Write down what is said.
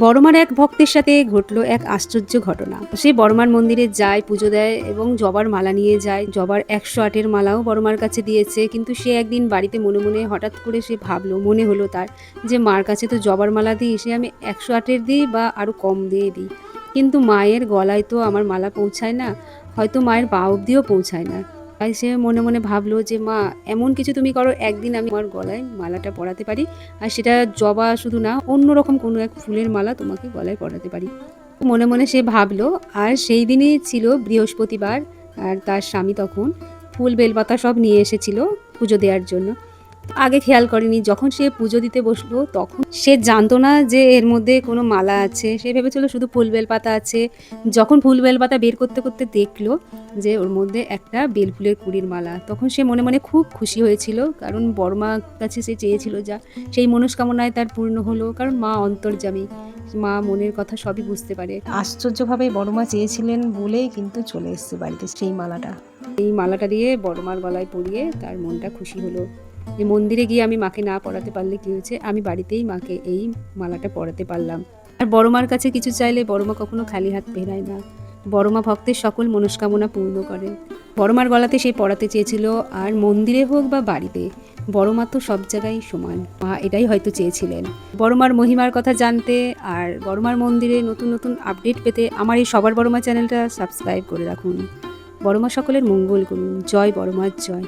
বড়মার এক ভক্তের সাথে ঘটলো এক আশ্চর্য ঘটনা। সে বড়মার মন্দিরে যায়, পুজো দেয় এবং জবার মালা নিয়ে যায়। জবার একশো আটের মালাও বড়মার কাছে দিয়েছে, কিন্তু সে একদিন বাড়িতে মনে মনে হঠাৎ করে সে ভাবলো, মনে হলো তার যে মার কাছে তো জবার মালা দিই, সে আমি একশো আটের দিই বা আরও কম দিয়ে দিই। কিন্তু মায়ের গলায় তো আমার মালা পৌঁছায় না, হয়তো মায়ের পা অবধিও পৌঁছায় না। সে মনে মনে ভাবলো যে, মা, এমন কিছু তুমি করো, একদিন আমি আমার গলায় মালাটা পরাতে পারি। আর সেটা জবা শুধু না, অন্যরকম কোনো এক ফুলের মালা তোমাকে গলায় পরাতে পারি। মনে মনে সে ভাবলো, আর সেই দিনই ছিল বৃহস্পতিবার, আর তার স্বামী তখন ফুল, বেলপাতা সব নিয়ে এসেছিল পুজো দেওয়ার জন্য। আগে খেয়াল করেনি। যখন সে পুজো দিতে বসল তখন সে জানতো না যে এর মধ্যে কোনো মালা আছে। সে ভেবেছিল শুধু ফুল বেলপাতা আছে। যখন ফুল বেলপাতা বের করতে করতে দেখল যে ওর মধ্যে একটা বেলফুলের কুড়ির মালা তখন সে মনে মনে খুব খুশি হয়েছিল। কারণ বড়মা কাছে সে চেয়েছিল যা সেই মনস্কামনায় তার পূর্ণ হলো। কারণ মা অন্তর্জামী মা মনের কথা সবই বুঝতে পারে। আশ্চর্যভাবে বড়মা চেয়েছিলেন বলেই কিন্তু চলে এসছে বাড়িতে সেই মালাটা। এই মালাটা দিয়ে বড়মার গলায় পরিয়ে তার মনটা খুশি হলো। যে মন্দিরে গিয়ে আমি মাকে না পড়াতে পারলে কি হয়েছে? আমি বাড়িতেই মাকে এই মালাটা পড়াতে পারলাম। আর বড়মার কাছে কিছু চাইলে বড়মা কখনো খালি হাত ফেরায় না। বড়মা ভক্তের সকল মনস্কামনা পূর্ণ করে। বড়মার গলাতে সে পড়াতে চেয়েছিল, আর মন্দিরে হোক বা বাড়িতে, বড়মা তো সব জায়গায় সমান। মা এটাই হয়তো চেয়েছিলেন। বড়মার মহিমার কথা জানতে আর বড়মার মন্দিরে নতুন নতুন আপডেট পেতে আমার এই সবার বড়মা চ্যানেলটা সাবস্ক্রাইব করে রাখুন। বড়মা সকলের মঙ্গল করুন। জয় বড়মার জয়।